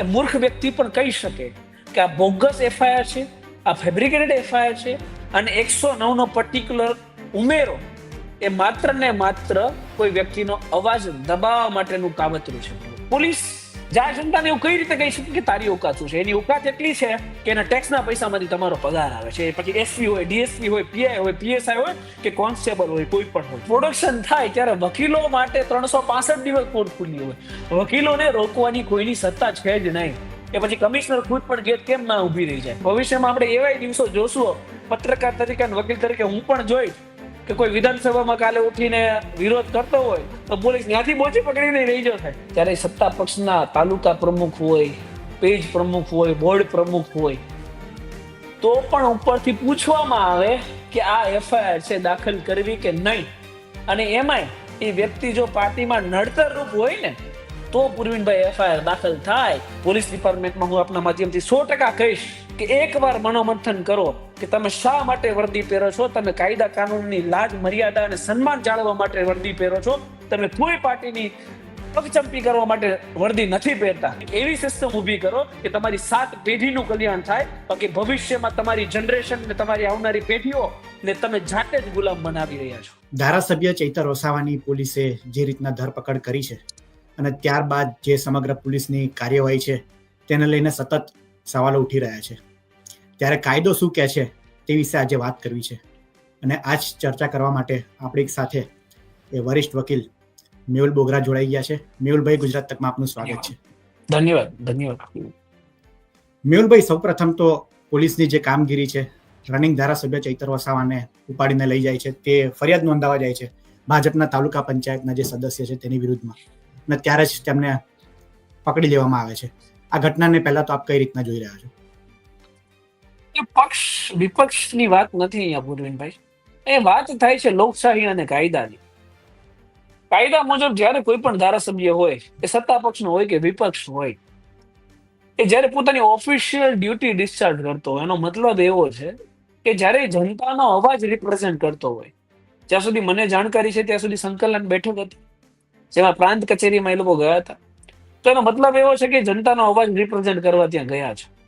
એ મૂર્ખ વ્યક્તિ પણ કહી શકે કે આ બોગસ એફઆઈઆર છે, આ ફેબ્રિકેટેડ એફઆઈઆર છે અને એકસો નવનો પર્ટિક્યુલર ઉમેરો એ માત્ર ને માત્ર કોઈ વ્યક્તિનો અવાજ દબાવવા માટેનું કાવતરું છે. પોલીસ જ્યાં જનતાને એવું કઈ રીતે કહી શકીએ કે તારી ઓકાત શું છે? એની ઓકાત એટલી છે કે એના ટેક્સના પૈસામાંથી તમારો પગાર આવે છે. પછી એસપી હોય ડીએસપી હોય પીઆઈ હોય પીએસઆઈ હોય કે કોન્સ્ટેબલ હોય, કોઈ પણ હોય. પ્રોડક્શન થાય ત્યારે વકીલો માટે ત્રણસો પાસઠ દિવસ કોર્ટ ખુલ્લી હોય. વકીલોને રોકવાની કોઈની સત્તા છે જ નહીં. એ પછી કમિશનર ખુદ પણ ગેટ કેમ ના ઊભી રહી જાય? ભવિષ્યમાં આપણે એવાય દિવસો જોશું. પત્રકાર તરીકે વકીલ તરીકે હું પણ જોઈશ. કે કોઈ વિધાનસભામાં કાલે ઉઠીને વિરોધ કરતો હોય, તો પોલીસ ત્યાંથી બોચી પકડીને રહી જશે. ત્યારે સત્તા પક્ષના તાલુકા પ્રમુખ હોય, પેજ પ્રમુખ હોય, બોર્ડ પ્રમુખ હોય, તો પણ ઉપરથી પૂછવામાં આવે કે આ એફઆઈઆર છે દાખલ કરવી કે નહીં. અને એમાંય એ વ્યક્તિ જો પાર્ટીમાં નડતર રૂપ હોય ને, તો પૂર્વિનભાઈ એફઆઈઆર દાખલ થાય. પોલીસ ડિપાર્ટમેન્ટમાં હું આપના માધ્યમથી સો ટકા કહીશ. કે એકવાર મનોમંથન કરો કે તમે શા માટે વર્દી પહેરો છો? તમે કાયદા કાનૂનની લાજ, મર્યાદા અને સન્માન જાળવવા માટે વર્દી પહેરો છો? તમે કોઈ પાર્ટીની પગચંપી કરવા માટે વર્દી નથી પહેરતા? એવી સિસ્ટમ ઊભી કરો કે તમારી સાત પેઢીનું કલ્યાણ થાય બાકી ભવિષ્યમાં તમારી જનરેશન ને તમારી આવનારી પેઢીઓ ને તમે જાતે જ ગુલામ બનાવી રહ્યા છો. ધારાસભ્ય ચૈતર વસાવાની પોલીસે જે રીતના ધરપકડ કરી છે અને ત્યારબાદ જે સમગ્ર પોલીસની કાર્યવાહી છે તેને લઈને સતત સવાલો ઉઠી રહ્યા છે. ત્યારે કાયદો શું કહે છે તે વિશે આજે વાત કરવી છે. અને આજ ચર્ચા કરવા માટે આપણી સાથે એ વરિષ્ઠ વકીલ મેહુલ બોગરા જોડાઈ ગયા છે. મેહુલભાઈ ગુજરાત તકમાં આપનું સ્વાગત છે. ધન્યવાદ. ધન્યવાદ. મેહુલભાઈ સૌપ્રથમ તો પોલીસની જે કામગીરી છે રનિંગ ધારાસભ્ય ચૈતર વસાવાને ઉપાડીને લઈ જાય છે. તે ફરિયાદ નોંધાવા જાય છે. ભાજપના તાલુકા પંચાયતના જે સદસ્ય છે તેની વિરુદ્ધમાં. અને ત્યારે જ તેમને પકડી લેવામાં આવે છે. આ ઘટનાને પહેલા તો આપ કઈ રીતના જોઈ રહ્યા છો? પક્ષ, વિપક્ષની વાત નથી અહીંયા પૂર્વિનભાઈ એ વાત થાય છે લોકશાહી અને કાયદાની. કાયદા મુજબ જ્યારે કોઈ પણ ધારાસભ્ય હોય, એ સત્તા પક્ષનો હોય કે વિપક્ષ હોય, એ જ્યારે પોતાની ઓફિશિયલ ડ્યુટી ડિસ્ચાર્જ કરતો હોય, એનો મતલબ એવો છે કે જ્યારે જનતાનો અવાજ રિપ્રેઝેન્ટ કરતો હોય, જ્યાં સુધી મને જાણકારી છે ત્યાં સુધી સંકલન બેઠક હતી, જેમાં પ્રાંત કચેરીમાં એ લોકો ગયા હતા. તો એનો મતલબ એવો છે કે જનતાનો અવાજ રિપ્રેઝેન્ટ કરવા ત્યાં ગયા છે.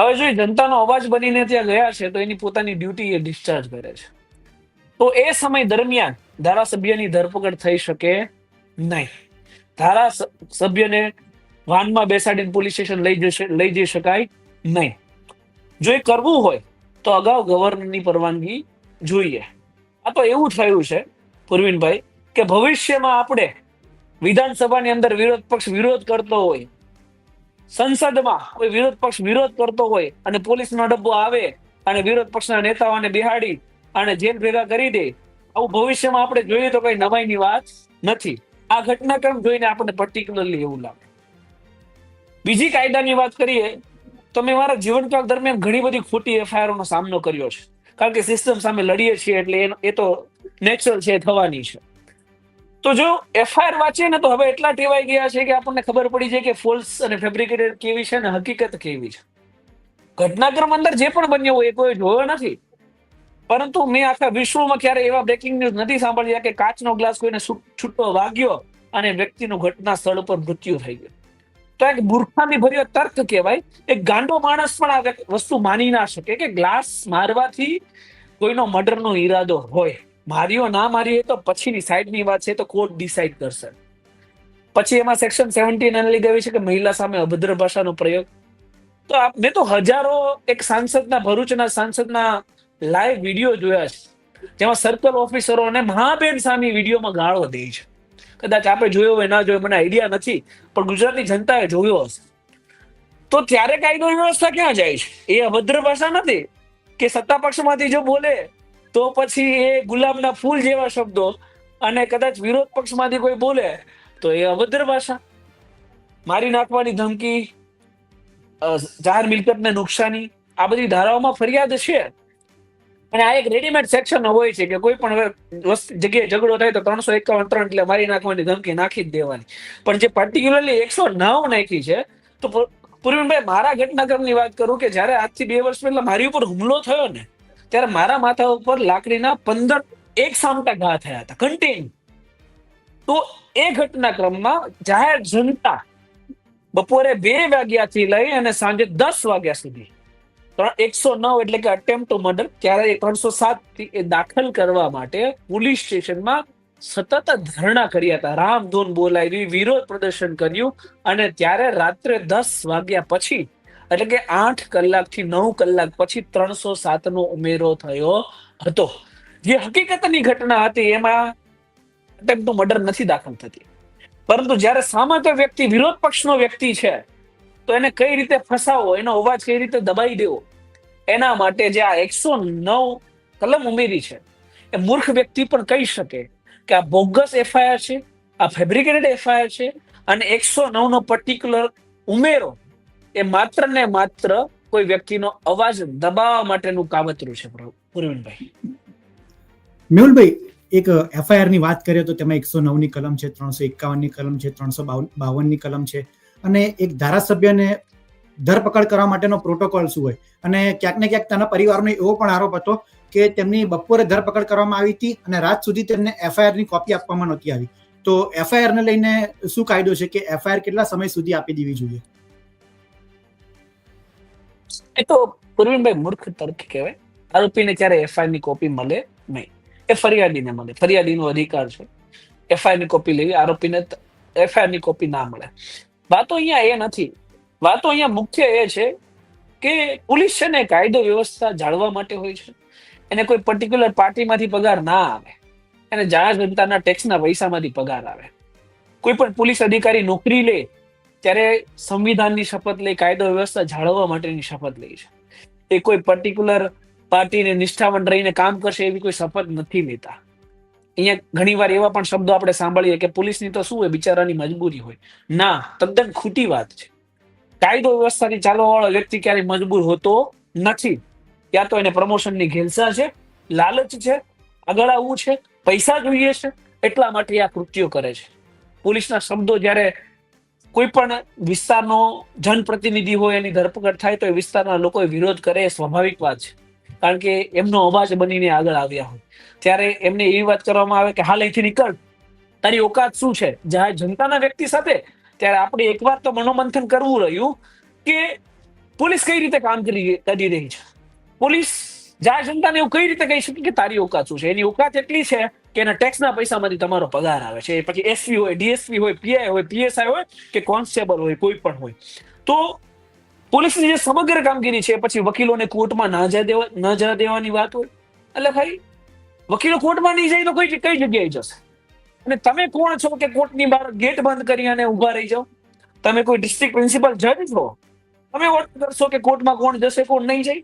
હવે જો જનતાનો અવાજ બનીને ત્યાં ગયા છે, તો એની પોતાની ડ્યુટી એ ડિસ્ચાર્જ કરે છે. તો એ સમય દરમિયાન ધારાસભ્યની ધરપકડ થઈ શકે નહીં. ધારાસભ્યને વાનમાં બેસાડીને પોલીસ સ્ટેશન લઈ જશે, લઈ જઈ શકાય નહીં. જો એ કરવું હોય, તો અગાઉ ગવર્નરની પરવાનગી જોઈએ. આ તો એવું થયું છે, પુરવીનભાઈ, કે ભવિષ્યમાં આપણે વિધાનસભાની અંદર વિરોધ પક્ષ વિરોધ કરતો હોય સંસદમાં કોઈ વિરોધ પક્ષ વિરોધ કરતો હોય અને પોલીસનો ડબ્બો આવે અને વિરોધ પક્ષના નેતાઓને બિહાડી અને જેલ ભેગા કરી દે, આવું ભવિષ્યમાં આપણે જોઈએ તો કઈ નવાઈની વાત નથી. આ ઘટનાક્રમ જોઈને આપણને પર્ટિક્યુલરલી એવું લાગે. બીજી કાયદાની વાત કરીએ તો મેં મારા જીવનકાળ દરમિયાન ઘણી બધી ખોટી એફઆઈઆર નો સામનો કર્યો છે. કારણ કે સિસ્ટમ સામે લડીએ છીએ એટલે એ તો નેચરલ છે, થવાની છે. તો જો એફઆઈઆર વાંચીએ ને તો હવે એટલા ટેવાઈ ગયા છે કે આપણને ખબર પડી જાય કે ફોલ્સ અને ફેબ્રિકેટેડ કેવી છે અને હકીકત કેવી છે. ઘટનાક્રમ અંદર જે પણ બન્યો હોય એ કોઈ જોયો નથી. પરંતુ મેં આખા વિશ્વમાં ક્યારે એવા બ્રેકિંગ ન્યૂઝ નથી સાંભળ્યા કે કાચનો ગ્લાસ કોઈને છૂટો વાગ્યો અને વ્યક્તિનું ઘટના સ્થળ પર મૃત્યુ થઈ ગયું. તો એક મૂર્ખામી ભર્યો તર્ક કહેવાય. એક ગાંડો માણસ પણ આ વસ્તુ માની ના શકે કે ગ્લાસ મારવાથી કોઈનો મર્ડરનો ઈરાદો હોય. માર્યો ના માર્યો એ તો પછીની સાઈડની વાત છે તો કોર્ટ ડિસાઈડ કરશે. પછી એમાં સેક્શન સેવન્ટીન એને લીધે છે કે મહિલા સામે અભદ્ર ભાષાનો પ્રયોગ. તો મેં તો હજારો એક સાંસદના, ભરૂચના સાંસદના લાઈવ વીડિયો જોયા છે. જેમાં સર્કલ ઓફિસરો અને મહાબેન સામે વિડીયોમાં ગાળો દે છે. કદાચ આપણે જોયો હોય, ના જોયો મને આઈડિયા નથી, પણ ગુજરાતની જનતાએ જોયો હશે. તો ત્યારે કાયદો વ્યવસ્થા ક્યાં જાય છે? એ અભદ્ર ભાષા નથી કે સત્તા પક્ષમાંથી જો બોલે તો પછી એ ગુલાબના ફૂલ જેવા શબ્દો અને કદાચ વિરોધ પક્ષમાંથી કોઈ બોલે, તો એ અભદ્ર ભાષા. મારી નાખવાની ધમકી જાહેર મિલકતને નુકસાની, આ બધી ધારાઓમાં ફરિયાદ છે. અને આ એક રેડીમેડ સેક્શન હોય છે કે કોઈ પણ જગ્યાએ ઝઘડો થાય તો ત્રણસો એકાવન ત્રણ એટલે મારી નાખવાની ધમકી નાખી જ દેવાની. પણ જે પર્ટિક્યુલરલી એકસો નવ નાખી છે, તો પૂ- મારા ઘટનાક્રમની વાત કરું કે જ્યારે આજથી બે વર્ષ પહેલા મારી ઉપર હુમલો થયો ને ત્યારે મારા માથા ઉપર લાકડીના પંદર એક સામટા ઘા થયા હતા કન્ટેન તો એ ઘટનાક્રમમાં જાહેર જનતા બપોરે બે વાગ્યાથી લઈ અને સાંજે દસ વાગ્યા સુધી એકસો નવ એટલે કે અટેમ્પ ટુ મર્ડર ત્યારે ત્રણસો સાતથી એ દાખલ કરવા માટે પોલીસ સ્ટેશનમાં સતત ધરણા કર્યા હતા. રામધૂન બોલાવી, વિરોધ પ્રદર્શન કર્યું અને ત્યારે રાત્રે દસ વાગ્યા પછી એટલે કે આઠ કલાકથી નવ કલાક પછી ત્રણસો સાત નો ઉમેરો થયો હતો. જે હકીકતની ઘટના હતી, એમાં અટેમ્પ ટુ મર્ડર નથી દાખલ થતી. પરંતુ જ્યારે સામાન્ય વ્યક્તિ, વિરોધ પક્ષનો વ્યક્તિ છે, તો એને કઈ રીતે ફસાવો, એનો અવાજ કઈ રીતે દબાઈ દેવો, એના માટે જે આ એકસો નવ કલમ ઉમેરી છે, એ મૂર્ખ વ્યક્તિ પણ કહી શકે કે આ બોગસ એફઆઈઆર છે, આ ફેબ્રિકેટેડ એફઆઈઆર છે, અને એકસો નવ નો પર્ટિક્યુલર ઉમેરો એ માત્ર ને માત્ર કોઈ વ્યક્તિનો અવાજ દબાવવા માટેનું કાવતરું છે પૂર્વિનભાઈ. મેહુલભાઈ, એક એફઆઈઆરની વાત કરીએ તો તેમાં એકસો નવની કલમ છે, ત્રણસો એકાવનની કલમ છે, ત્રણસો બાવનની કલમ છે અને એક ધારાસભ્યને ધરપકડ કરવા માટેનો પ્રોટોકોલ શું હોય? અને ક્યાંક ને ક્યાંક તેના પરિવારનો એવો પણ આરોપ હતો કે તેમની બપોરે ધરપકડ કરવામાં આવી હતી અને રાત સુધી તેમને એફઆઈઆરની કોપી આપવામાં નહોતી આવી. તો એફઆઈઆર ને લઈને શું કાયદો છે કે એફઆઈઆર કેટલા સમય સુધી આપી દેવી જોઈએ? એ તો પ્રવીણભાઈ મૂર્ખ તર્ક કહેવાય. આરોપીને ક્યારે એફઆઈઆરની કોપી મળે નહીં. એ ફરિયાદીને મળે. ફરિયાદીનો અધિકાર છે. એફઆઈઆરની કોપી લેવી, આરોપીને એફઆઈઆરની કોપી ના મળે. વાતો અહીંયા એ નથી. વાતો અહીંયા મુખ્ય એ છે કે પોલીસ છે ને કાયદો વ્યવસ્થા જાળવા માટે હોય છે. એને કોઈ પર્ટિક્યુલર પાર્ટીમાંથી પગાર ના આવે. એને જાહેર જનતાના ટેક્સના પૈસામાંથી પગાર આવે. કોઈ પણ પોલીસ અધિકારી નોકરી લે ત્યારે સંવિધાનની શપથ લઈ, કાયદો વ્યવસ્થા જાળવવા માટેની શપથ લે છે. એ કોઈ પર્ટિક્યુલર પાર્ટીને નિષ્ઠાવન રહીને કામ કરશે એવી કોઈ શપથ નથી લેતા. અહીંયા ઘણીવાર એવા પણ શબ્દો આપણે સાંભળીએ કે પોલીસની તો શું હોય, બિચારાની મજબૂરી હોય. ના, તદ્દન ખોટી વાત છે. કાયદો વ્યવસ્થાથી ચાલવા વાળો વ્યક્તિ ક્યારેય મજબૂર હોતો નથી. ક્યાં તો એને પ્રમોશનની ઘેલસા છે, લાલચ છે આગળ આવવું છે, પૈસા જોઈએ છે, એટલા માટે આ કૃત્યો કરે છે. પોલીસના શબ્દો જ્યારે કોઈ પણ વિસ્તારનો જનપ્રતિનિધિ હોય એની ધરપકડ થાય તો એ વિસ્તારના લોકો વિરોધ કરે એ સ્વાભાવિક વાત છે. કારણ કે એમનો અવાજ બનીને આગળ આવ્યા હોય. ત્યારે એમને એવી વાત કરવામાં આવે કે હાલ અહીંથી નીકળ. તારી ઓકાત શું છે? જાહેર જનતાના વ્યક્તિ સાથે ત્યારે આપણે એકવાર તો મનોમંથન કરવું રહ્યું કે પોલીસ કઈ રીતે કામ કરી કરી રહી છે? પોલીસ, જાહેર જનતાને એવું કઈ રીતે કહી શકે કે તારી ઓકાત શું છે? એની ઓકાત એટલી છે કે એના ટેક્સના પૈસામાંથી તમારો પગાર આવે છે. પછી એસપી હોય ડીએસપી હોય પીઆઈ હોય પીએસઆઈ હોય કે કોન્સ્ટેબલ હોય, કોઈ પણ હોય. તો પોલીસની જે સમગ્ર કામગીરી છે, પછી વકીલોને કોર્ટમાં ના જવા દેવા, ન જવા દેવાની વાત હોય. એટલે ભાઈ વકીલો કોર્ટમાં નહીં જાય તો કઈ કઈ જગ્યાએ જશે. અને તમે કોણ છો કે કોર્ટની બહાર ગેટ બંધ કરી અને ઊભા રહી જાઓ? તમે કોઈ ડિસ્ટ્રિક્ટ પ્રિન્સિપલ જજ છો? તમે ઓર્ડર કરશો કે કોર્ટમાં કોણ જશે, કોણ નહીં જાય?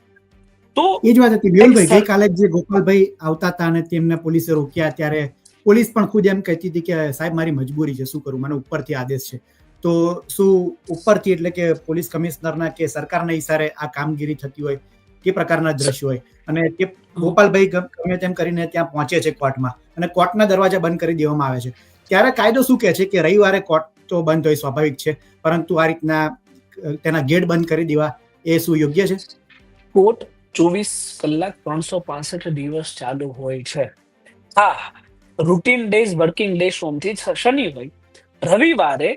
તો એ જ વાત હતી. મેહુલભાઈ ગઈકાલે જે ગોપાલભાઈ આવતા હતા અને તેમને પોલીસે રોક્યા ત્યારે પોલીસ પણ ખુદ એમ કહેતી હતી કે સાહેબ મારી મજબૂરી છે શું કરું? મને ઉપરથી આદેશ છે. તો શું ઉપરથી એટલે કે પોલીસ કમિશનરના કે સરકારના ઈશારે આ કામગીરી થતી હોય કે પ્રકારના દ્રશ્યો હોય. અને તે ગોપાલભાઈ ગમે તેમ કરીને ત્યાં પહોંચે છે કોર્ટમાં. અને કોર્ટના દરવાજા બંધ કરી દેવામાં આવે છે. ત્યારે કાયદો શું કહે છે કે રવિવારે કોર્ટ તો બંધ હોય સ્વાભાવિક છે. પરંતુ આ રીતના તેના ગેટ બંધ કરી દેવા એ શું યોગ્ય છે? કોર્ટ ચોવીસ કલાક ત્રણસો પાસઠ દિવસ ચાલુ હોય છે. હા રૂટીન ડેઝ વર્કિંગ ડે સોમથી શનિ હોય રવિવારે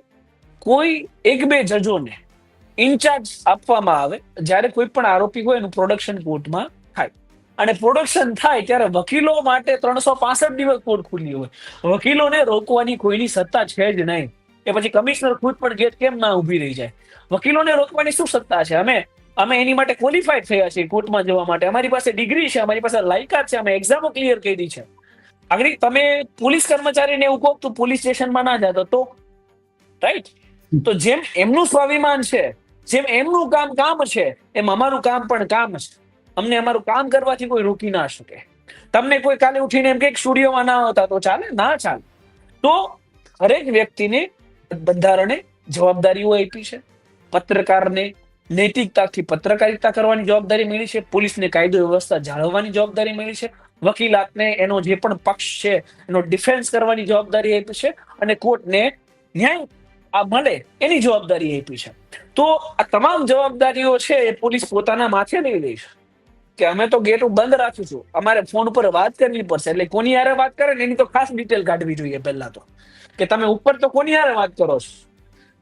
કોઈ એક બે જજોને ઇન્ચાર્જ આપવામાં આવે, જ્યારે કોઈ પણ આરોપી હોય એનું પ્રોડક્શન કોર્ટમાં થાય. અને પ્રોડક્શન થાય ત્યારે વકીલો માટે ત્રણસો પાસઠ દિવસ કોર્ટ ખુલ્લી હોય. વકીલોને રોકવાની કોઈની સત્તા છે જ નહીં. એ પછી કમિશનર ખુદ પણ ગેટ કેમ ના ઊભી રહી જાય? વકીલોને રોકવાની શું સત્તા છે? અમે અમે એની માટે ક્વોલિફાઈડ થયા છીએ કોર્ટમાં જવા માટે. અમારી પાસે ડિગ્રી છે, અમારી પાસે લાયકાત છે, અમે એક્ઝામો ક્લિયર કરી છે. આગળ તમે પોલીસ કર્મચારીને એવું કહો તો પોલીસ સ્ટેશનમાં ના જતો તો રાઈટ તો જેમ એમનું સ્વાભિમાન છે, જેમ એમનું કામ કામ છે, એમ અમારું કામ પણ કામ છે. અમને અમારું કામ કરવાથી કોઈ રોકી ના શકે. તમને કોઈ કાલે ઉઠીને એમ કે સ્ટુડિયોમાં ના આવતા તો ચાલે? ના ચાલે. તો હરેક વ્યક્તિને બંધારણે જવાબદારીઓ આપી છે. પત્રકારને નૈતિકતાથી પત્રકારિતા કરવાની જવાબદારી મળી છે. પોલીસને કાયદો વ્યવસ્થા જાળવવાની જવાબદારી મળી છે. વકીલાતને એનો જે પણ પક્ષ છે, એનો ડિફેન્સ કરવાની જવાબદારી આપી છે અને કોર્ટને ન્યાય આ મળે એની જવાબદારી આપી છે. તો આ તમામ જવાબદારીઓ છે એ પોલીસ પોતાના માથે લઈ લે છે. કે અમે તો ગેટ બંધ રાખીશું. અમારે ફોન ઉપર વાત કરવી પડશે. એટલે કોની હારે વાત કરે ને એની તો ખાસ ડિટેલ કાઢવી જોઈએ પહેલા તો. કે તમે ઉપર તો કોની હારે વાત કરો છો?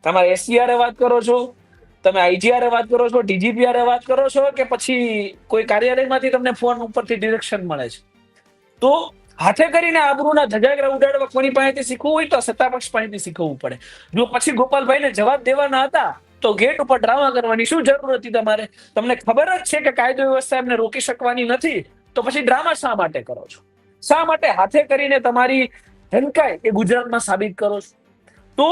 તમારે એસસીઆર વાત કરો છો? તમે આઈજીઆર વાત કરો છો ડીજીપીઆર વાત કરો છો કે પછી કોઈ કાર્યાલયમાંથી તમને ફોન ઉપરથી ડિરેક્શન મળે છે? તો હાથે કરીને આબરૂના ધજાગરા ઉડાડવા કોની પાસેથી શીખવું હોય તો સત્તાપક્ષ પાસેથી શીખવવું પડે. જો પછી ગોપાલભાઈને જવાબ દેવાના હતા, તો ગેટ ઉપર ડ્રામા કરવાની શું જરૂર હતી તમારે? તમને ખબર જ છે કે કાયદો વ્યવસ્થા એમને રોકી શકવાની નથી, તો પછી ડ્રામા શા માટે કરો છો? શા માટે હાથે કરીને તમારી હલકાઈ એ ગુજરાતમાં સાબિત કરો છો? તો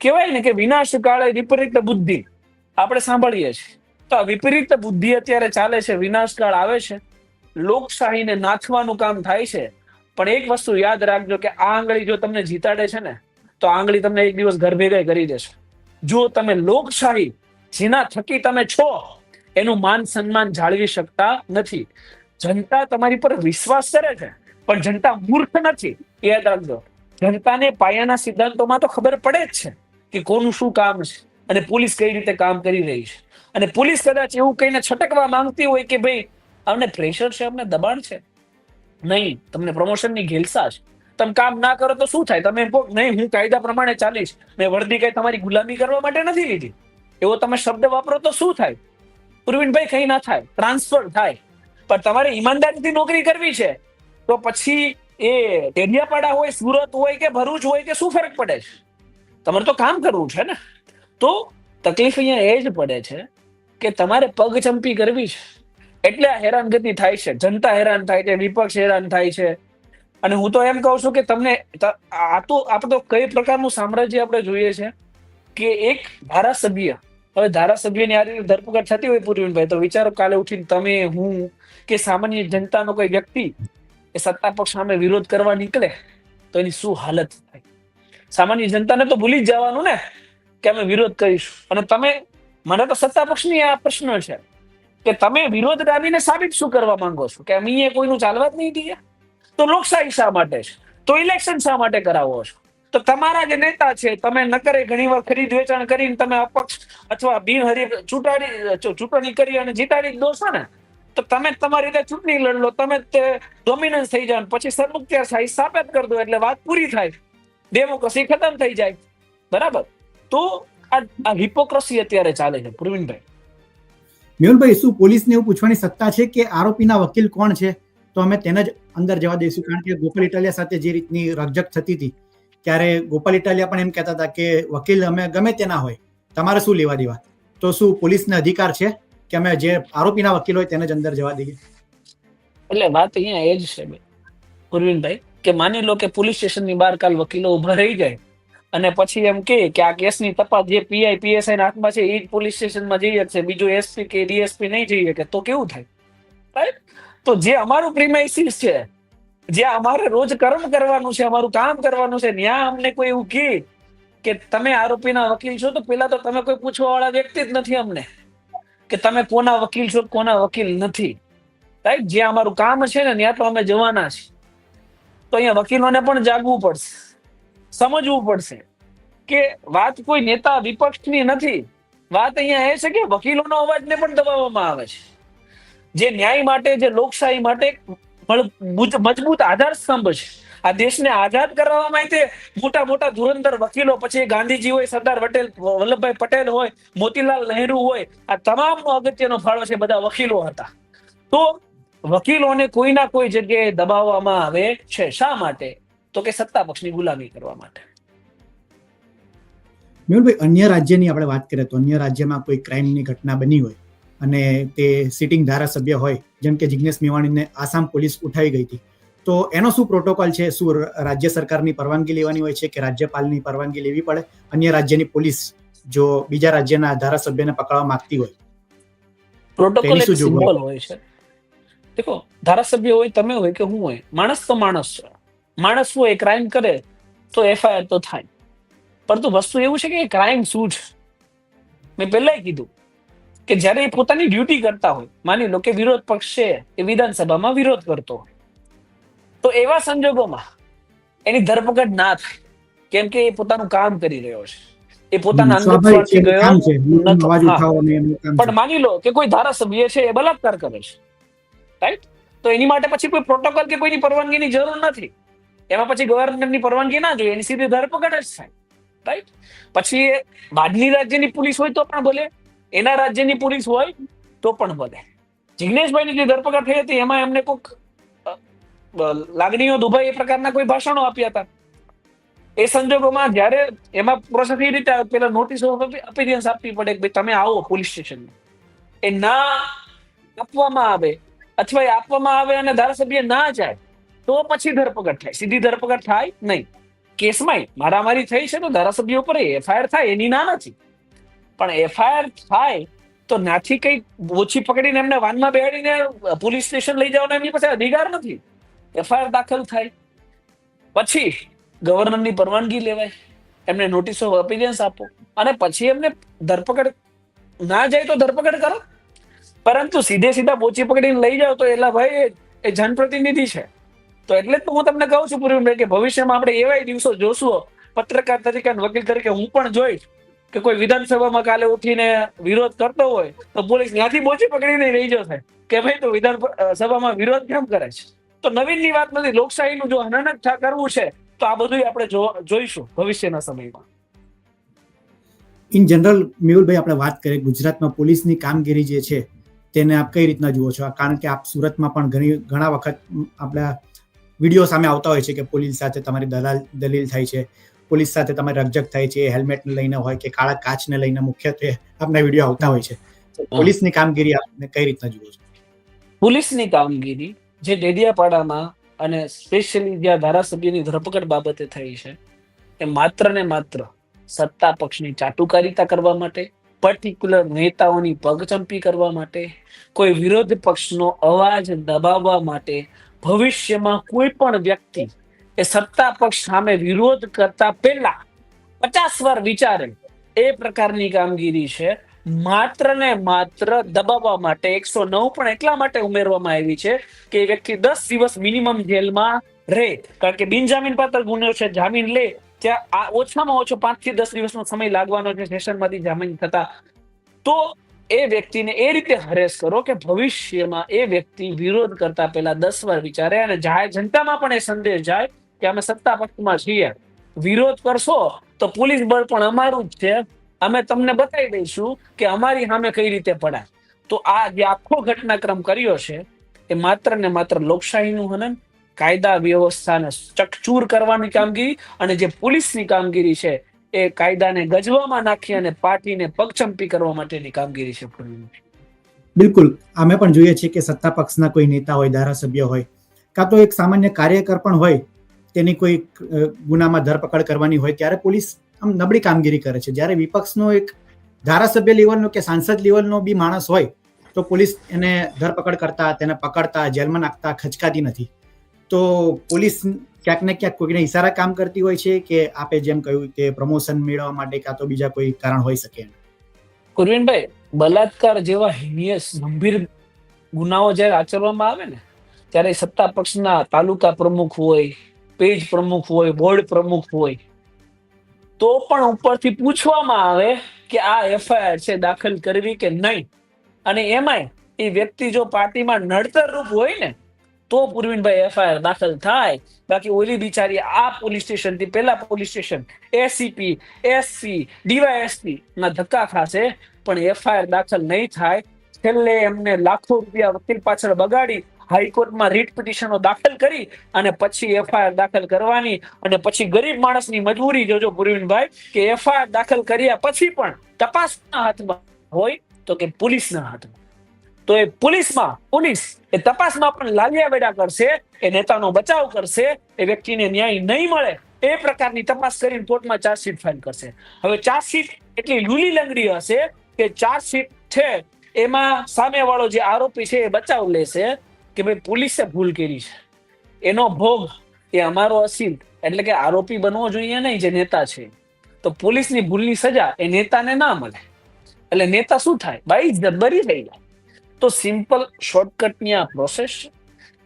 કહેવાય ને કે વિનાશ કાળે વિપરીત બુદ્ધિ આપણે સાંભળીએ છીએ. તો આ વિપરીત બુદ્ધિ અત્યારે ચાલે છે, વિનાશકાળ આવે છે. લોકશાહીને નાથવાનું કામ થાય છે. પણ એક વસ્તુ યાદ રાખજો કે આ આંગળી જો તમને જીતાડે છે ને, તો આંગળી તમને એક દિવસ ઘર ભેગા કરી દેશે. જો તમે લોકશાહી, જેના થકી તમે છો, એનું માન સન્માન જાળવી શકતા નથી. જનતા તમારી પર વિશ્વાસ કરે છે, પણ જનતા મૂર્ખ નથી. યાદ રાખજો, જનતાને પાયાના સિદ્ધાંતોમાં તો ખબર પડે જ છે કે કોનું શું કામ છે. અને પોલીસ કઈ રીતે કામ કરી રહી છે? અને પોલીસ કદાચ એવું કહીને છટકવા માંગતી હોય કે ભાઈ અમને પ્રેશર છે અમને દબાણ છે? નહીં, તમને પ્રમોશનની ઘેલસા છે. તમે કામ ના કરો તો શું થાય? તમે નહીં, હું કાયદા પ્રમાણે ચાલીશ. મેં વર્દી કઈ તમારી ગુલામી કરવા માટે નથી લીધી. એવો તમે શબ્દ વાપરો તો શું થાય? પ્રવીણભાઈ કઈ ના થાય. ટ્રાન્સફર થાય. પણ તમારે ઈમાનદારીથી નોકરી કરવી છે. તો પછી એ ટેડિયાપાડા હોય, સુરત હોય કે ભરૂચ હોય કે શું ફરક પડે છે? તમારે તો કામ કરવું છે ને? તો તકલીફ અહીંયા એ જ પડે છે કે તમારે પગ ચંપી કરવી છે. એટલે આ હેરાનગતિ થાય છે. જનતા હેરાન થાય છે, વિપક્ષ હેરાન થાય છે. અને હું તો એમ કહું છું કે તમને આ તો આપણે તો કઈ પ્રકારનું સામ્રાજ્ય આપણે જોઈએ છે કે એક ધારાસભ્ય, હવે ધારાસભ્યની આ રીતે ધરપકડ થતી હોય પૂર્વીનભાઈ, તો વિચારો કાલે ઉઠીને તમે, હું કે સામાન્ય જનતાનો કોઈ વ્યક્તિ એ સત્તા પક્ષ સામે વિરોધ કરવા નીકળે, તો એની શું હાલત થાય? સામાન્ય જનતાને તો ભૂલી જ જવાનું ને. કે અમે વિરોધ કરીશું. અને તમે, મને તો સત્તા પક્ષની આ પ્રશ્ન છે કે તમે વિરોધગામીને સાબિત શું કરવા માંગો છો? કે અમે કોઈનું ચાલવા જ નહીં દઈએ? તો લોકશાહી શા માટે છે? તો ઇલેક્શન શા માટે કરાવો છો? તો તમારા જે નેતા છે, તમે નકરે ઘણીવાર ખરીદ વેચાણ કરીને તમે અપક્ષ અથવા બિનહરીફ ચૂંટાડી ચૂંટણી કરી અને જીતાડી દો છો ને? તો તમે તમારી રીતે ચૂંટણી લડ લો, તમે તે ડોમિનન્સ થઈ જાવ પછી સરમુખત્યાર સાબિત કરી દો એટલે વાત પૂરી થાય. ડેમોક્રેસી ખતમ થઈ જાય. બરાબર? તો આ હિપોક્રસી અત્યારે ચાલે છે પ્રવીણભાઈ. મેહુલભાઈ શું પોલીસને એવું પૂછવાની સત્તા છે કે આરોપીના વકીલ કોણ છે? તો અમે તેને જ અંદર જવા દઈશું કારણ કે ગોપાલ ઇટાલિયા સાથે જે રીતની રકજક થતી હતી ત્યારે ગોપાલ ઇટાલિયા પણ એમ કહેતા હતા કે વકીલ અમે ગમે તેના હોય તમારે શું લેવા દેવા? તો શું પોલીસને અધિકાર છે કે અમે જે આરોપીના વકીલ હોય તેને જ અંદર જવા દઈએ? એટલે વાત અહીંયા એ જ છે બે પૂર્વીનભાઈ કે માની લો કે પોલીસ સ્ટેશનની બહાર કાલ વકીલો ઊભા રહી જાય અને પછી એમ કે કે આ કેસની તપાસ જે પીઆઈ પીએસઆઈ ના હાથમાં છે એ પોલીસ સ્ટેશનમાં જઈ શકશે. બીજું એસપી કે ડીએસપી નહીં જઈ શકે, તો કેવું થાય? રાઈટ તો જે અમારું પ્રિમાઇસીસ છે, જે અમારે રોજ કર્મ કરવાનું છે, અમારું કામ કરવાનું છે ત્યાં અમને કોઈ એવું કહે કે તમે આરોપીના વકીલ છો, તો પેલા તો તમે કોઈ પૂછવા વાળા વ્યક્તિ જ નથી અમને. કે તમે કોના વકીલ છો, કોના વકીલ નથી. રાઈટ જે અમારું કામ છે ને ત્યાં તો અમે જવાના છીએ. તો અહીંયા વકીલોને પણ જાગવું પડશે. સમજવું પડશે કે વાત કોઈ નેતા વિપક્ષની નથી. વાત અહીંયા એ છે કે વકીલોનો અવાજને પણ દબાવવામાં આવે છે. જે ન્યાય માટે, જે લોકશાહી માટે મજબૂત આધાર સ્તંભ છે. આ દેશને આઝાદ કરવા માટે મોટા મોટા ધુરંધર વકીલો, પછી ગાંધીજી હોય, સરદાર પટેલ વલ્લભભાઈ પટેલ હોય, મોતીલાલ નહેરુ હોય, આ તમામનો અગત્યનો ફાળો છે બધા વકીલો હતા. તો વકીલોને કોઈના કોઈ જગ્યાએ દબાવવામાં આવે છે. શા માટે? તો કે સત્તા પક્ષની ગુલામી કરવા માટે. મેહુલભાઈ અન્ય રાજ્યની આપણે વાત કરીએ તો અન્ય રાજ્યમાં કોઈ ક્રાઇમની ઘટના બની હોય અને તે સિટિંગ ધારાસભ્ય હોય જેમ કે જિજ્ઞેશ મેવાણીને આસામ પોલીસ ઉઠાવી ગઈ હતી તો એનો શું પ્રોટોકોલ છે? શું રાજ્ય સરકારની પરવાનગી લેવાની હોય છે કે રાજ્યપાલની પરવાનગી લેવી પડે? અન્ય રાજ્યની પોલીસ જો બીજા રાજ્યના ધારાસભ્યને પકડવા માંગતી હોય. પ્રોટોકોલ સિમ્બોલ હોય છે. દેખો ધારાસભ્ય હોય તમે હોય કે હું હોય માણસ તો માણસ છે. માણસ એ ક્રાઇમ કરે તો એફઆઈઆર તો થાય. પરંતુ વસ્તુ એવું છે કે ક્રાઇમ શું છે? મેં પહેલા કીધું કે જ્યારે એ પોતાની ડ્યુટી કરતા હોય માની લો કે વિરોધ પક્ષ છે એ વિધાનસભામાં વિરોધ કરતો હોય તો એવા સંજોગોમાં એની ધરપકડ ના થાય. કેમ કે એ પોતાનું કામ કરી રહ્યો છે. એ પોતાના અંગત ગયો. પણ માની લો કે કોઈ ધારાસભ્ય છે એ બલાત્કાર કરે છે. રાઈટ તો એની માટે પછી કોઈ પ્રોટોકોલ કે કોઈની પરવાનગીની જરૂર નથી. એમાં પછી ગવર્નરની પરવાનગી ના જોઈએ એની સીધી ધરપકડ જ થાય. રાઈટ પછી એ બાદની રાજ્યની પોલીસ હોય તો પણ ભલે, એના રાજ્યની પોલીસ હોય તો પણ ભલે. જિગ્નેશભાઈની જે ધરપકડ થઈ હતી, એમાં એમને કોઈક લાગણીઓ દુભાઈ એ પ્રકારના કોઈ ભાષણો આપ્યા હતા. એ સંજોગોમાં જ્યારે એમાં પ્રોસેસ એ રીતે પેલા નોટિસ અપિરિયન્સ આપવી પડે કે ભાઈ તમે આવો પોલીસ સ્ટેશન એ ના આપવામાં આવે, અથવા એ આપવામાં આવે અને ધારાસભ્ય ના જાય તો પછી ધરપકડ થાય. સીધી ધરપકડ થાય નહીં. કેસમાં મારામારી થઈ છે તો ધારાસભ્ય ઉપર એફઆઈઆર થાય, એની ના નથી. પણ એફઆઈઆર થાય તો નાથી કઈ ઓછી પકડીને એમને વાનમાં બેહાડીને પોલીસ સ્ટેશન લઈ જવાનો એમની પાસે અધિકાર નથી. એફઆઈઆર દાખલ થાય. પછી ગવર્નરની પરવાનગી લેવાય. એમને નોટિસ ઓફ અપિરિયન્સ આપો. અને પછી એમને ધરપકડ ના જાય તો ધરપકડ કરો. પરંતુ સીધે સીધા પોચી પકડીને લઈ જાઓ તો એલા ભાઈ એ જનપ્રતિનિધિ છે. તો એટલે તો હું તમને કહું છું પૂર્વભાઈ કે ભવિષ્યમાં આપણે એવાય દિવસો જોશું. પત્રકાર તરીકે વકીલ તરીકે હું પણ જોઈશ કે કોઈ વિધાનસભામાં કાલે ઉઠીને વિરોધ કરતો હોય તો પોલીસ ત્યાંથી બોચી પકડીને લઈ જશે. કે ભાઈ તો વિધાનસભામાં વિરોધ કેમ કરે છે? તો નવીનની વાત નથી, લોકશાહીનું જો હનન જ કરવું છે, તો આ બધું આપણે જોઈશું ભવિષ્યના સમયમાં. ઇન જનરલ મેહુલભાઈ, આપણે વાત કરીએ ગુજરાતમાં પોલીસની કામગીરી જે છે, તેને આપ કઈ રીતના જુઓ છો? કારણ કે આપ સુરતમાં પણ ઘણી, ઘણા વખત આપણા વીડિયો સામે આવતા હોય છે કે પોલીસ સાથે તમારી દલાલ દલીલ થાય છે પોલીસ સાથે તમારે રકજક થાય છે હેલ્મેટને લઈને હોય કે કાળા કાચને લઈને મુખ્યત્વે આપના વીડિયો આવતા હોય છે. પોલીસની કામગીરી આપને કઈ રીતના જુઓ છો? પોલીસની કામગીરી જે ડેડિયાપાડામાં અને સ્પેશિયલી જ્યાં ધારાસભ્યની ધરપકડ બાબતે થઈ છે એ માત્ર ને માત્ર સત્તા પક્ષની ચાટુકારિતા કરવા માટે પર્ટિક્યુલર નેતાઓની પગચંપી કરવા માટે કોઈ વિરોધ પક્ષનો અવાજ દબાવવા માટે ભવિષ્યમાં કોઈ પણ વ્યક્તિ એ સત્તા પક્ષ સામે વિરોધ કરતા પહેલા પચાસ વાર વિચારે, એ પ્રકારની કામગીરી છે. માત્ર ને માત્ર દબાવવા માટે, એકસો નવ પણ એટલા માટે ઉમેરવામાં આવી છે કે વ્યક્તિ દસ દિવસ મિનિમમ જેલમાં રહે. કારણ કે બિનજામીન પાત્ર ગુનો છે, જામીન લે, ત્યાં ઓછામાં ઓછો પાંચથી દસ દિવસનો સમય લાગવાનો છે સેશનમાંથી જામીન થતા. તો એ વ્યક્તિને એ રીતે હરેસ કરો કે ભવિષ્યમાં એ વ્યક્તિ વિરોધ કરતા પહેલા દસ વાર વિચારે અને જાય, જનતામાં પણ એ સંદેશ જાય કે અમે સત્તા પક્ષમાં છીએ. વિરોધ કરશો તો પોલીસ બળ પણ અમારું જ છે. અમે તમને બતાવી દઈશું કે અમારી સામે કઈ રીતે પડાય. તો આ જે આખો ઘટનાક્રમ કર્યો છે, એ માત્ર ને માત્ર લોકશાહીનું હનન, કાયદા વ્યવસ્થાને ચકચૂર કરવાની કામગીરી અને જે પોલીસની કામગીરી છે એ કાયદાને ગજવામાં નાખી અને પાર્ટીને પગચંપી કરવા માટેની કામગીરી છે. બિલકુલ. અમે પણ જોઈએ છીએ કે સત્તા પક્ષના કોઈ નેતા હોય, ધારાસભ્ય હોય, કાં તો એક સામાન્ય કાર્યકર પણ હોય, તેની કોઈ ગુનામાં ધરપકડ કરવાની હોય, ત્યારે પોલીસ આમ નબળી કામગીરી કરે છે. જ્યારે વિપક્ષનો એક ધારાસભ્ય લેવલનો કે સાંસદ લેવલનો બી માણસ હોય, તો પોલીસ એને ધરપકડ કરતા, તેને પકડતા, જેલમાં નાખતા ખચકાતી નથી. તો પોલીસ ક્યાંક ને ક્યાંક કોઈને ઇશારા કામ કરતી હોય છે કે આપે જેમ કહ્યું કે પ્રમોશન મેળવવા માટે કાં તો બીજા કોઈ કારણ હોઈ શકે કુરવીનભાઈ, બલાત્કાર જેવા હિનિયસ, ગંભીર ગુનાઓ જ્યારે આચરવામાં આવે ને, ત્યારે સત્તા પક્ષના તાલુકા પ્રમુખ હોય, પેજ પ્રમુખ હોય, બોર્ડ પ્રમુખ હોય, તો પણ ઉપરથી પૂછવામાં આવે કે આ એફઆઈઆર છે દાખલ કરવી કે નહીં. અને એમાંય એ વ્યક્તિ જો પાર્ટીમાં નડતર રૂપ હોય ને તો પૂર્વીનભાઈ એફઆઈઆર દાખલ થાય. બાકી ઓલી બિચારી આ પોલીસ સ્ટેશનથી પેલા police station ACP SC DYSP ના ધક્કા ખાશે. પણ એફઆઈઆર દાખલ નહીં થાય. છેલ્લે એમને લાખો રૂપિયા વકીલ પાછળ બગાડી, હાઈકોર્ટમાં રીટ પિટિશનો દાખલ કરી અને પછી એફઆઈઆર દાખલ કરવાની અને પછી ગરીબ માણસની મજબૂરી જોજો પુરવીનભાઈ, કે એફઆઈઆર દાખલ કર્યા પછી પણ તપાસના હાથમાં હોય તો કે પોલીસના હાથમાં. તો એ પોલીસમાં, પોલીસ એ તપાસમાં પણ લાલિયા વેડા કરશે, એ નેતાનો બચાવ કરશે, એ વ્યક્તિને ન્યાય નહીં મળે, એ પ્રકારની તપાસ કરીને કોર્ટમાં ચાર્જશીટ ફાઇલ કરશે. હવે ચાર્જશીટ એટલી લૂલી લંગડી હશે કે ચાર્જશીટ છે, એમાં સામેવાળો જે આરોપી છે એ બચાવ લેશે કે ભાઈ પોલીસે ભૂલ કરી છે. એનો ભોગ એ અમારો અસીલ, એટલે કે આરોપી બનવો જોઈએ નહીં, જે નેતા છે. તો પોલીસની ભૂલની સજા એ નેતાને ના મળે. એટલે નેતા શું થાય? બાઈ જબ્બરી થઈ જાય. તો સિમ્પલ શોર્ટકટની આ પ્રોસેસ છે.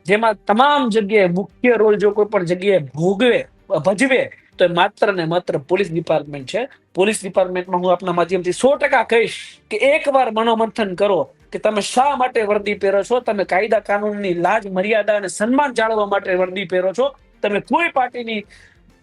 જેમાં તમામ જગ્યાએ મુખ્ય રોલ જો કોઈ પણ જગ્યાએ ભોગવે, ભજવે, તો એ માત્ર ને માત્ર પોલીસ ડિપાર્ટમેન્ટ છે. પોલીસ ડિપાર્ટમેન્ટમાં હું આપના માધ્યમથી સો ટકા કહીશ કે એકવાર મનોમંથન કરો કે તમે શા માટે વર્દી પહેરો છો, તમે કાયદા કાનૂનની લાજ, મર્યાદા અને સન્માન જાળવવા માટે વર્દી પહેરો છો, તમે કોઈ પાર્ટીની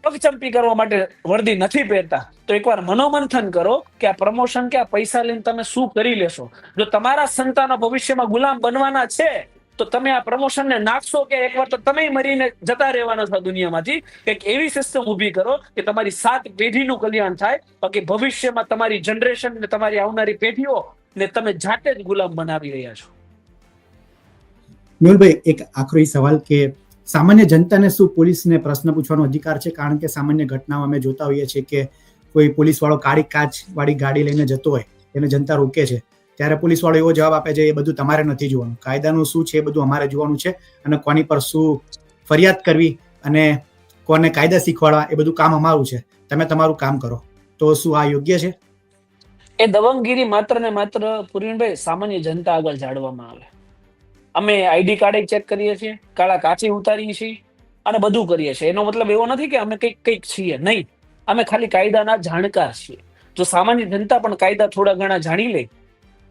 પગચંપી કરવા માટે વર્દી નથી પહેરતા, તો એકવાર મનોમંથન કરો કે આ પ્રમોશન કે આ પૈસા લઈને તમે શું કરી લેશો? જો તમારા સંતાનો ભવિષ્યમાં ગુલામ બનવાના છે, તો તમે આ પ્રમોશનને નાખશો કે એકવાર તો તમે મરીને જતા રહેવાના છો દુનિયામાંથી, કંઈક એવી સિસ્ટમ ઊભી કરો કે તમારી સાત પેઢીનું કલ્યાણ થાય, બાકી ભવિષ્યમાં તમારી જનરેશન ને તમારી આવનારી પેઢીઓ ને તમે જાતે જ ગુલામ બનાવી રહ્યા છો. મેહુલભાઈ, એક આખરી સવાલ કે સામાન્ય જનતાને શું પોલીસને પ્રશ્ન પૂછવાનો અધિકાર છે? કારણ કે સામાન્ય ઘટનાઓ અમે જોતા હોઈએ છીએ કે કોઈ પોલીસ વાળો કાળી કાચ વાળી ગાડી લઈને જતો હોય, એને જનતા રોકે છે. ત્યારે પોલીસ વાળો એવો જવાબ આપે છે, એ બધું તમારે નથી જોવાનું. કાયદાનું શું છે? એ બધું અમારે જોવાનું છે. અને કોની પર શું ફરિયાદ કરવી અને કોને કાયદા શીખવાડવા? એ બધું કામ અમારું છે. તમે તમારું કામ કરો. તો શું આ યોગ્ય છે? એ દબંગગીરી માત્ર ને માત્ર પુરીનભાઈ સામાન્ય જનતા આગળ જાળવામાં આવે. અમે આઈડી કાર્ડ ચેક કરીએ છીએ, કાળા કાચી ઉતારીએ છીએ અને બધું કરીએ છીએ. એનો મતલબ એવો નથી કે અમે કંઈક કંઈક છીએ, નહીં. અમે ખાલી કાયદાના જાણકાર છીએ. જો સામાન્ય જનતા પણ કાયદા થોડા ઘણા જાણી લે,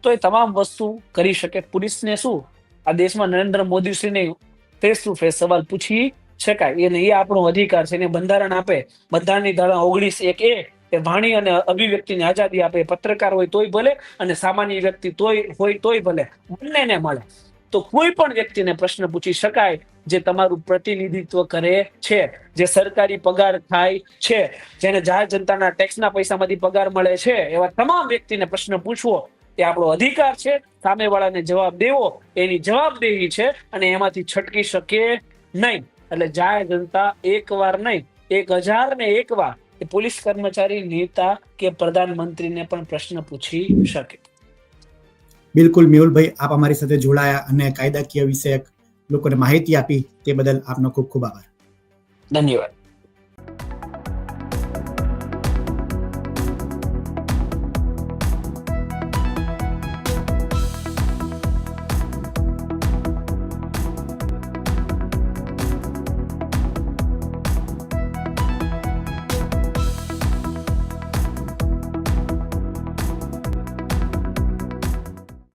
તો એ તમામ વસ્તુ કરી શકે. પોલીસને શું? આ દેશમાં નરેન્દ્ર મોદી શ્રીને ફેસ ટુ ફેસ સવાલ પૂછી શકાય. એને એ આપણો અધિકાર છે, એને બંધારણ આપે. બંધારણની ધારા ઓગણીસ એક એ એ વાણી અને અભિવ્યક્તિની આઝાદી આપે. પત્રકાર હોય તોય ભલે અને સામાન્ય વ્યક્તિ તોય હોય તોય ભલે. બંનેને મળે. તો કોઈ પણ વ્યક્તિને પ્રશ્ન પૂછી શકાય જે તમારું પ્રતિનિધિત્વ કરે છે, જે સરકારી પગાર થાય છે, જેને જાહેર જનતાના ટેક્સના પૈસામાંથી પગાર મળે છે, એવા તમામ વ્યક્તિને પ્રશ્ન પૂછવો એ આપણો અધિકાર છે. સામેવાળાને જવાબ દેવો એની જવાબદેહી છે અને એમાંથી છટકી શકે નહીં. એટલે જાહેર જનતા એક વાર નહીં, એક હજાર ને એક વાર પોલીસ કર્મચારી, નેતા કે પ્રધાનમંત્રીને પણ પ્રશ્ન પૂછી શકે. બિલકુલ મેહુલભાઈ, આપ અમારી સાથે જોડાયા અને કાયદાકીય વિષયક લોકોને માહિતી આપી તે બદલ આપનો ખૂબ ખૂબ આભાર. ધન્યવાદ.